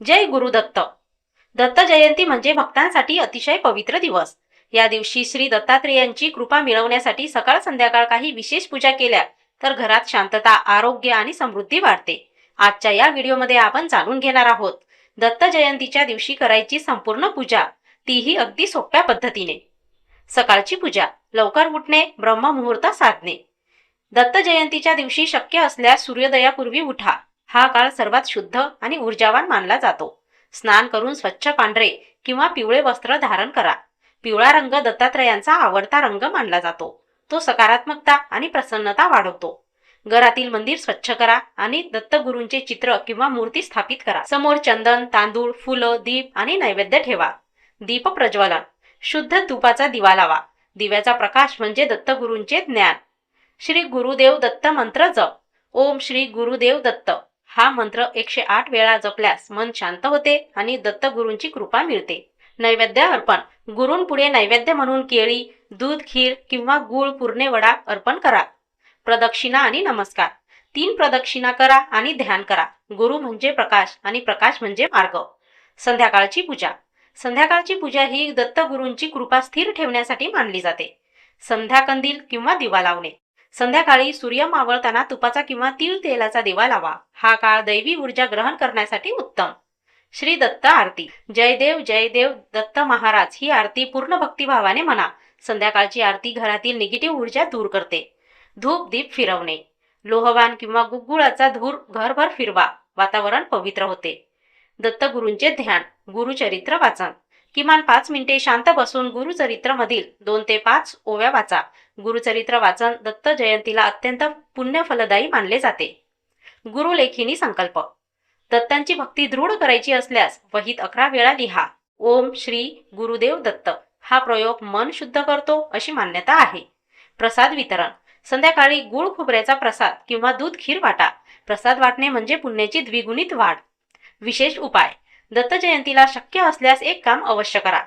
जय गुरुदत्त दत्त जयंती म्हणजे भक्तांसाठी अतिशय पवित्र दिवस. या दिवशी श्री दत्तात्रेयांची कृपा मिळवण्यासाठी सकाळ संध्याकाळ काही विशेष पूजा केल्या तर घरात शांतता आरोग्य आणि समृद्धी वाढते. आजच्या या व्हिडिओमध्ये आपण जाणून घेणार आहोत दत्त जयंतीच्या दिवशी करायची संपूर्ण पूजा तीही अगदी सोप्या पद्धतीने. सकाळची पूजा लवकर उठणे ब्रह्ममुहूर्त साधणे. दत्त जयंतीच्या दिवशी शक्य असल्यास सूर्योदयापूर्वी उठा. हा काळ सर्वात शुद्ध आणि ऊर्जावान मानला जातो. स्नान करून स्वच्छ पांढरे किंवा पिवळे वस्त्र धारण करा. पिवळा रंग दत्तात्रयांचा आवडता रंग मानला जातो. तो सकारात्मकता आणि प्रसन्नता वाढवतो. घरातील मंदिर स्वच्छ करा आणि दत्तगुरूंचे चित्र किंवा मूर्ती स्थापित करा. समोर चंदन तांदूळ फुलं दीप आणि नैवेद्य ठेवा. दीप प्रज्वलन. शुद्ध तुपाचा दिवा लावा. दिव्याचा प्रकाश म्हणजे दत्तगुरूंचे ज्ञान. श्री गुरुदेव दत्त मंत्र जप. ओम श्री गुरुदेव दत्त. हा मंत्र एकशे आठ वेळा जपल्यास मन शांत होते आणि दत्तगुरूंची कृपा मिळते. नैवेद्य अर्पण. गुरूंपुढे नैवेद्य म्हणून केळी दूध खीर किंवा गुळ पुरणे वडा अर्पण करा. प्रदक्षिणा आणि नमस्कार. तीन प्रदक्षिणा करा आणि ध्यान करा. गुरु म्हणजे प्रकाश आणि प्रकाश म्हणजे मार्ग. संध्याकाळची पूजा. संध्याकाळची पूजा ही दत्तगुरूंची कृपा स्थिर ठेवण्यासाठी मानली जाते. संध्याकंदील किंवा दिवा लावणे. संध्याकाळी सूर्य मावळताना तुपाचा किंवा तीळ तेलाचा दिवा लावा. हा काळ दैवी ऊर्जा ग्रहण करण्यासाठी उत्तम. श्री दत्त आरती. जय देव जय देव दत्त महाराज. ही आरती पूर्ण भक्तिभावाने म्हणा. संध्याकाळची आरती घरातील निगेटिव्ह ऊर्जा दूर करते. धूप दीप फिरवणे. लोहवान किंवा गुग्गुळाचा धूर घरभर फिरवा. वातावरण पवित्र होते. दत्तगुरूंचे ध्यान. गुरुचरित्र वाचन. किमान पाच मिनिटे शांत बसून गुरुचरित्र मधील दोन ते पाच ओव्या वाचा. गुरुचरित्र वाचन दत्त जयंतीला अत्यंत पुण्यफलदायी मानले जाते. गुरुलेखिनी संकल्प. दत्तांची भक्ती दृढ करायची असल्यास वहीत अकरा वेळा लिहा. ओम श्री गुरुदेव दत्त. हा प्रयोग मन शुद्ध करतो अशी मान्यता आहे. प्रसाद वितरण. संध्याकाळी गुळ खोबऱ्याचा प्रसाद किंवा दूध खीर वाटा. प्रसाद वाटणे म्हणजे पुण्याची द्विगुणित वाढ. विशेष उपाय. दत्त जयंतीला शक्य असल्यास एक काम अवश्य करा.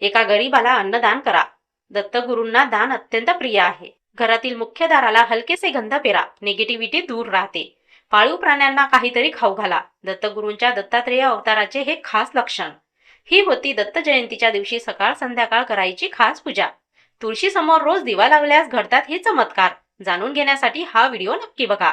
एका गरीबाला अन्नदान करा. दत्तगुरूंना दान अत्यंत प्रिय आहे. घरातील मुख्य दाराला हलकेसे गंध पेरा. निगेटिव्हिटी दूर राहते. पाळीव प्राण्यांना काहीतरी खाऊ घाला. दत्तगुरूंच्या दत्तात्रेय अवताराचे हे खास लक्षण. ही होती दत्त जयंतीच्या दिवशी सकाळ संध्याकाळ करायची खास पूजा. तुळशी समोर रोज दिवा लावल्यास घडतात हे चमत्कार. जाणून घेण्यासाठी हा व्हिडिओ नक्की बघा.